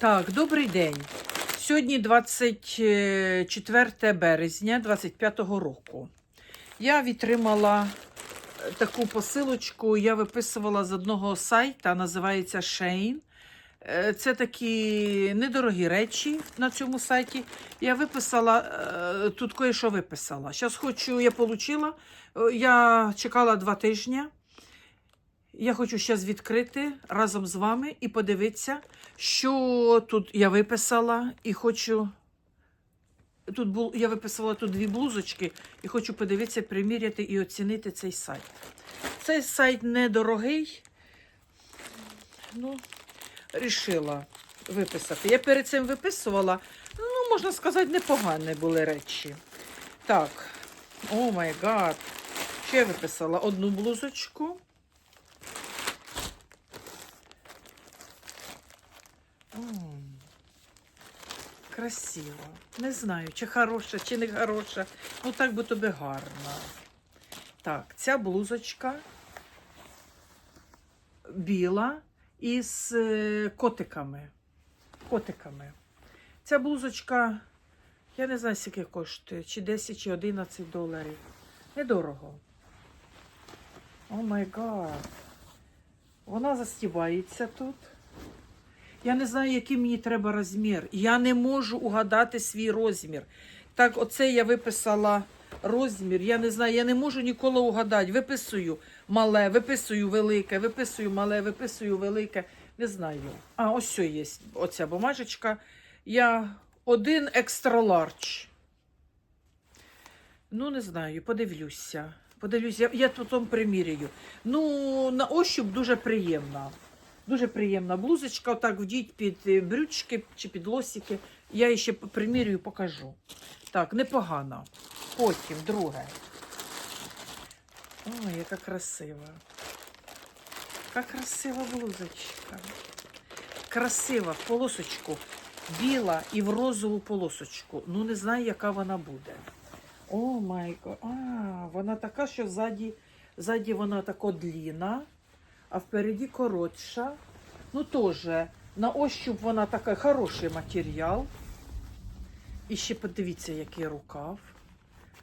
Так, добрий день. Сьогодні 24 березня 25-го року. Я відтримала е, таку посилочку, я виписувала з одного сайта, називається Shein. Е, Це такі недорогі речі на цьому сайті. Я виписала, е, тут кое-що виписала. Зараз хочу, я отримала. Я чекала два тижні. Я хочу зараз відкрити разом з вами і подивитися, що тут я виписала, і хочу. Тут бу... я виписала тут дві блузочки і хочу подивитися, приміряти і оцінити цей сайт. Цей сайт недорогий. Ну, рішила виписати. Я перед цим виписувала, ну, можна сказати, непогані були речі. Так, о май гад. Ще я виписала одну блузочку. Красиво. Не знаю, чи хороша, чи не хороша. Ну так би тобі гарно. Так, ця блузочка біла із е, котиками. Котиками. Ця блузочка, я не знаю, скільки коштує, чи 10, чи 11 доларів. Недорого. О май гад. Вона застібається тут. Я не знаю, який мені треба розмір. Я не можу угадати свій розмір. Так, оце я виписала розмір. Я не знаю, я не можу ніколи угадати. Виписую мале, виписую велике, виписую мале, виписую велике. Не знаю. А, ось що є. Оця бумажечка. Я один екстра ларч. Ну, не знаю, подивлюся. Подивлюся, я, я потім приміряю. Ну, на ощуп дуже приємна. Дуже приємна блузочка, отак вдіть під е, брючки чи під лосики. Я її ще примірюю, покажу. Так, непогано. Потім, друге. Ой, яка красива. Яка красива блузочка. Красива в полосочку. Біла і в розову полосочку. Ну, не знаю, яка вона буде. О, май гад. А, вона така, що ззаді, ззаді вона така длінна а впереді коротша. Ну, теж на ощуп вона така хороший матеріал. І ще подивіться, який рукав.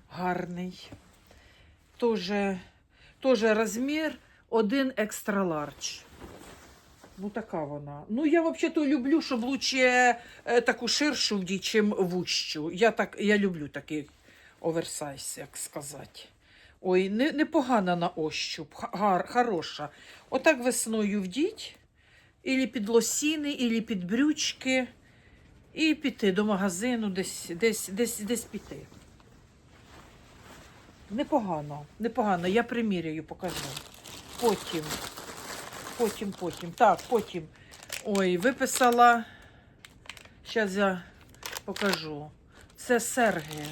Гарний. Тоже розмір один екстра ларч. Ну, така вона. Ну, я взагалі-то люблю, щоб лучше е, таку ширшу чим вущу. Я так, я люблю такий оверсайз, як сказати. Ой, не, непогана на ощуп, гар, хороша. Отак весною вдіть, ілі під лосіни, ілі під брючки, і піти до магазину, десь, десь, десь, десь піти. Непогано, непогано. Я приміряю, покажу. Потім, потім, потім. Так, потім. Ой, виписала. Зараз я покажу. Це серги.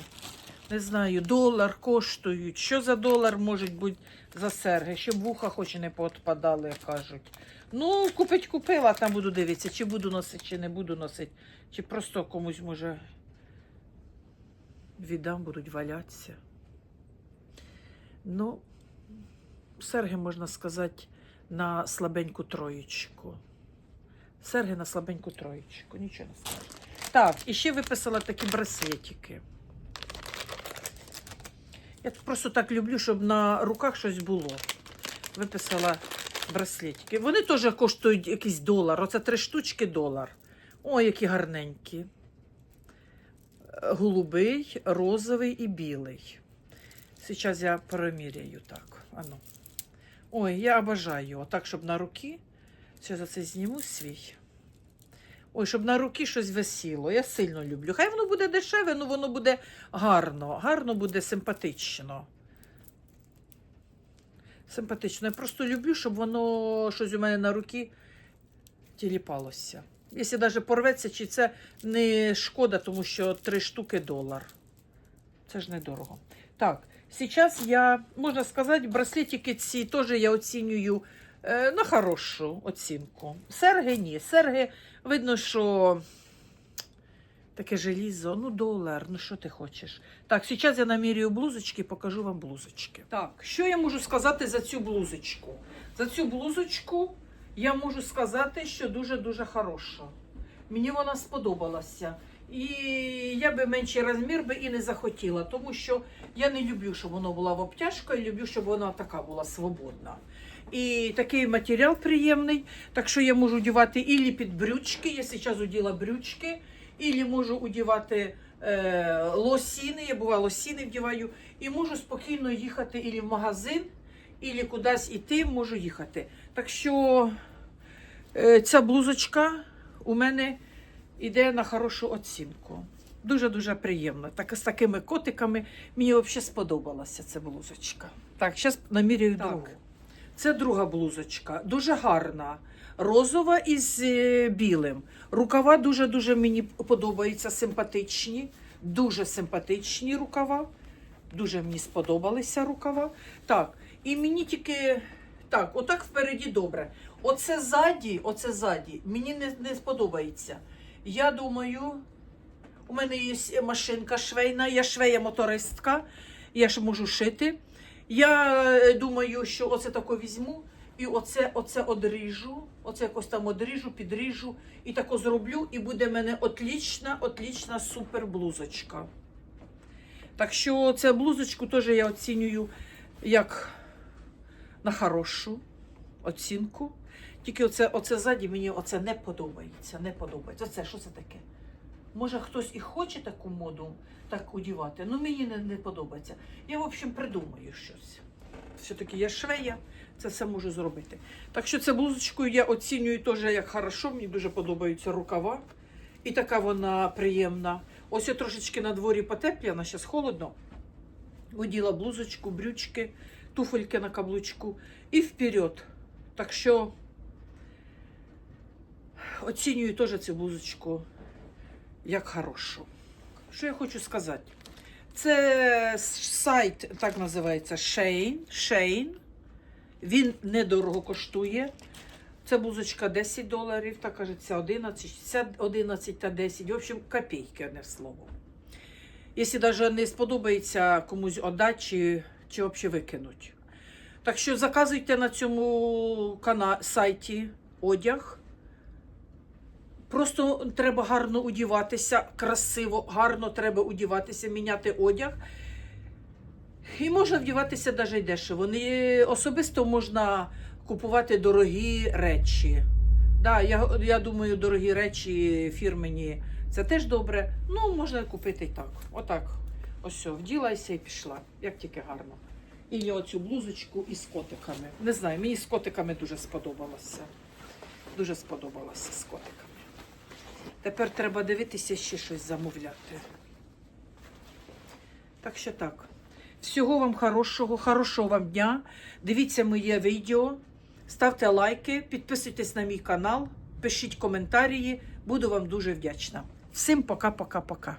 Не знаю, долар коштують. Що за долар можуть бути за серги? Щоб вуха хоч і не поотпадали, як кажуть. Ну, купить купила, там буду дивитися, чи буду носити, чи не буду носити. Чи просто комусь може віддам, будуть валятися. Ну, серги, можна сказати, на слабеньку троєчку. Серги на слабеньку троєчку, нічого не скажу. Так, і ще виписала такі браслетики. Я просто так люблю, щоб на руках щось було. Виписала браслетики. Вони теж коштують якийсь долар. Оце три штучки долар. Ой, які гарненькі. Голубий, розовий і білий. Зараз я переміряю так. Ану. Ой, я обожаю. Отак, щоб на руки. Зараз я це зніму свій. Ой, щоб на руки щось висіло. Я сильно люблю. Хай воно буде дешеве, але воно буде гарно. Гарно буде симпатично. Симпатично. Я просто люблю, щоб воно щось у мене на руки тіліпалося. Якщо навіть порветься, чи це не шкода, тому що три штуки долар. Це ж недорого. Так, зараз я, можна сказати, браслетики ці теж я оцінюю на хорошу оцінку. Серги ні. Серги видно, що таке желізо, ну долар, ну що ти хочеш. Так, зараз я намірюю блузочки покажу вам блузочки. Так, що я можу сказати за цю блузочку? За цю блузочку я можу сказати, що дуже-дуже хороша. Мені вона сподобалася. І я би менший розмір би і не захотіла, тому що я не люблю, щоб воно було в обтяжку, я люблю, щоб вона така була свободна. І такий матеріал приємний, так що я можу одягати ілі під брючки, я зараз оділа брючки, ілі можу одягати е, лосіни, я буваю лосіни вдіваю, і можу спокійно їхати ілі в магазин, ілі кудись іти, можу їхати. Так що е, ця блузочка у мене йде на хорошу оцінку. Дуже-дуже приємно. Так, з такими котиками мені взагалі сподобалася ця блузочка. Так, зараз намірюю Так. другу. Це друга блузочка, дуже гарна. Розова із е, білим. Рукава дуже-дуже мені подобаються, симпатичні. Дуже симпатичні рукава. Дуже мені сподобалися рукава. Так, і мені тільки так, отак впереді добре. Оце ззаді, оце ззаді, мені не, не сподобається. Я думаю, у мене є машинка швейна, я швея-мотористка, я ж можу шити. Я е, думаю, що оце тако візьму і оце, оце одріжу, оце якось там одріжу, підріжу і тако зроблю, і буде в мене отлічна, отлічна супер блузочка. Так що цю блузочку теж я оцінюю як на хорошу оцінку. Тільки оце, оце ззаді мені оце не подобається. Не подобається. Оце що це таке? Може хтось і хоче таку моду так одівати, але мені не, не подобається. Я, в общем, придумаю щось. Все-таки я швея, це все можу зробити. Так що цю блузочку я оцінюю теж як хорошо, мені дуже подобаються рукава. І така вона приємна. Ось я трошечки на дворі потепліна, зараз холодно. Оділа блузочку, брючки, туфельки на каблучку і вперед. Так що оцінюю теж цю блузочку як хорошу. Що я хочу сказати? Це сайт, так називається Shein. Shein. Він недорого коштує. Це блузочка 10 доларів, так кажеться 11, 11 та 10. В общем, копійки, одне слово. Якщо навіть не сподобається комусь отдати чи, чи взагалі викинуть. Так що заказуйте на цьому сайті одяг. Просто треба гарно одіватися, красиво, гарно треба одіватися, міняти одяг. І можна вдіватися навіть дешево. Не, особисто можна купувати дорогі речі. Да, я, я думаю, дорогі речі фірмені це теж добре. Ну, можна купити і так. Отак. Ось все, вділайся і пішла. Як тільки гарно. І оцю блузочку із котиками. Не знаю, мені з котиками дуже сподобалося. Дуже сподобалося з котиками. Тепер треба дивитися ще щось замовляти. Так що так. Всього вам хорошого, хорошого вам дня. Дивіться моє відео, ставте лайки, підписуйтесь на мій канал, пишіть коментарі. Буду вам дуже вдячна. Всім пока-пока-пока.